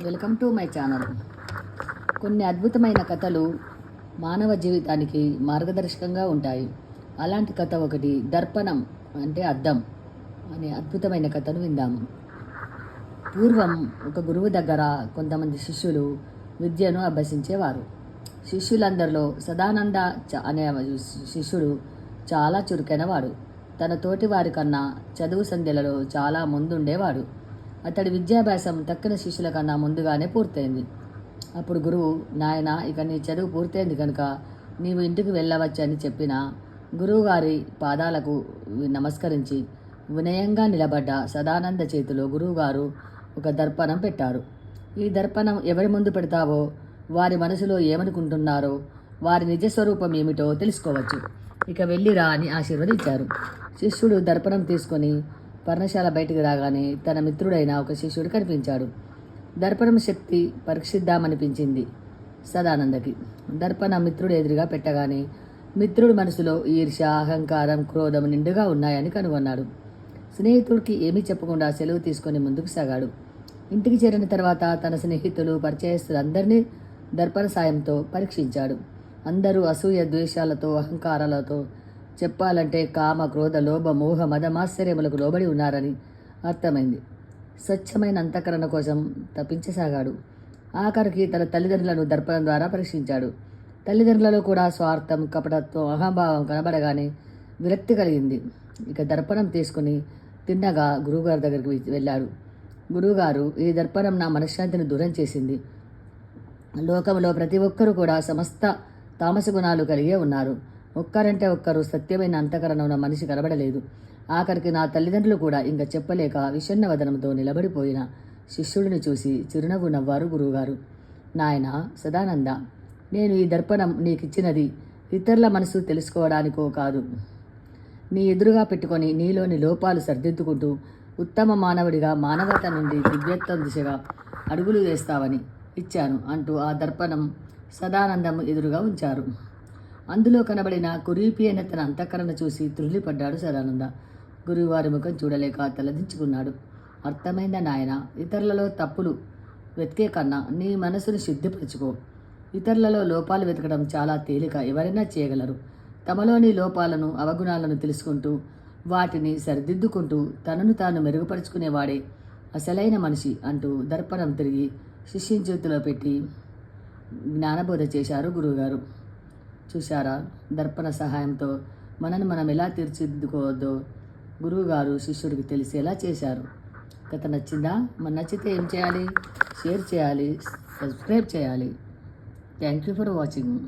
Welcome to my channel. కొన్ని అద్భుతమైన కథలు మానవ జీవితానికి మార్గదర్శకంగా ఉంటాయి. అలాంటి కథ ఒకటి దర్పణం అంటే అద్దం అనే అద్భుతమైన కథను విందాము. పూర్వం ఒక గురువు దగ్గర కొంతమంది శిష్యులు విద్యను అభ్యసించేవారు. శిష్యులందరిలో సదానంద అనే శిష్యుడు చాలా చురుకైనవాడు. తన తోటి వారి కన్నా చదువు సంధ్యలలో చాలా ముందుండేవాడు. అతడి విద్యాభ్యాసం తక్కిన శిష్యుల కన్నా ముందుగానే పూర్తయింది. అప్పుడు గురువు నాయన ఇక నీ చదువు పూర్తయింది కనుక నీవు ఇంటికి వెళ్ళవచ్చని చెప్పిన గురువుగారి పాదాలకు నమస్కరించి వినయంగా నిలబడ్డ సదానంద చేతిలో గురువుగారు ఒక దర్పణం పెట్టారు. ఈ దర్పణం ఎవరి ముందు పెడతావో వారి మనసులో ఏమనుకుంటున్నారో వారి నిజ స్వరూపం ఏమిటో తెలుసుకోవచ్చు. ఇక వెళ్ళిరా అని ఆశీర్వదించారు. శిష్యుడు దర్పణం తీసుకొని పర్ణశాల బయటికి రాగానే తన మిత్రుడైన ఒక శిష్యుడు కనిపించాడు. దర్పణం శక్తి పరీక్షిద్దామనిపించింది సదానందకి. దర్పణ మిత్రుడు ఎదురుగా పెట్టగానే మిత్రుడి మనసులో ఈర్ష అహంకారం క్రోధం నిండుగా ఉన్నాయని కనుగొన్నాడు. స్నేహితుడికి ఏమీ చెప్పకుండా సెలవు తీసుకొని ముందుకు సాగాడు. ఇంటికి చేరిన తర్వాత తన స్నేహితులు పరిచయస్తులందరినీ దర్పణ సాయంతో పరీక్షించాడు. అందరూ అసూయ ద్వేషాలతో అహంకారాలతో చెప్పాలంటే కామ క్రోధ లోభ మోహ మదమాశ్చర్యములకు లోబడి ఉన్నారని అర్థమైంది. స్వచ్ఛమైన అంతఃకరణ కోసం తప్పించసాగాడు ఆఖరికి తన తల్లిదండ్రులను దర్పణం ద్వారా పరీక్షించాడు. తల్లిదండ్రులలో కూడా స్వార్థం కపటత్వం అహంభావం కనబడగానే విరక్తి కలిగింది. ఇక దర్పణం తీసుకుని తిన్నగా గురువుగారి దగ్గరికి వెళ్ళాడు. గురువుగారు ఈ దర్పణం నా మనశ్శాంతిని దూరం చేసింది. లోకంలో ప్రతి ఒక్కరూ కూడా సమస్త తామస గుణాలు కలిగే ఉన్నారు. ఒక్కరంటే ఒక్కరు సత్యమైన అంతకరణ ఉన్న మనిషి కనబడలేదు. ఆఖరికి నా తల్లిదండ్రులు కూడా ఇంకా చెప్పలేక విషన్న వదనంతో నిలబడిపోయిన శిష్యుడిని చూసి చిరునవ్వు నవ్వారు గురువుగారు. నాయన సదానంద నేను ఈ దర్పణం నీకిచ్చినది ఇతరుల మనసు తెలుసుకోవడానికో కాదు. నీ ఎదురుగా పెట్టుకొని నీలోని లోపాలు సర్దిద్దుకుంటూ ఉత్తమ మానవుడిగా మానవత నుండి దివ్యత్వం దిశగా అడుగులు వేస్తావని ఇచ్చాను అంటూ ఆ దర్పణం సదానందం ఎదురుగా ఉంచారు. అందులో కనబడిన కురీపి అయిన తన అంతఃకరణ చూసి త్రుళ్ళిపడ్డాడు సదానంద గురువువారి ముఖం చూడలేక తలదించుకున్నాడు. అర్థమైందా నాయన? ఇతరులలో తప్పులు వెతికే కన్నా నీ మనసును శుద్ధిపరచుకో. ఇతరులలో లోపాలు వెతకడం చాలా తేలిక. ఎవరైనా చేయగలరు. తమలోని లోపాలను అవగుణాలను తెలుసుకుంటూ వాటిని సరిదిద్దుకుంటూ తనను తాను మెరుగుపరుచుకునేవాడే అసలైన మనిషి అంటూ దర్పణం తిరిగి శిష్యం చేతిలో పెట్టి జ్ఞానబోధ చేశారు గురువుగారు. చూశారా? దర్పణ సహాయంతో మనని మనం ఎలా తీర్చిదిద్దుకోవద్దో గురువుగారు శిష్యుడికి తెలిసేలా చేశారు. కథ నచ్చిందా? మన నచ్చితే ఏం చేయాలి? షేర్ చేయాలి సబ్స్క్రైబ్ చేయాలి. Thank you for watching.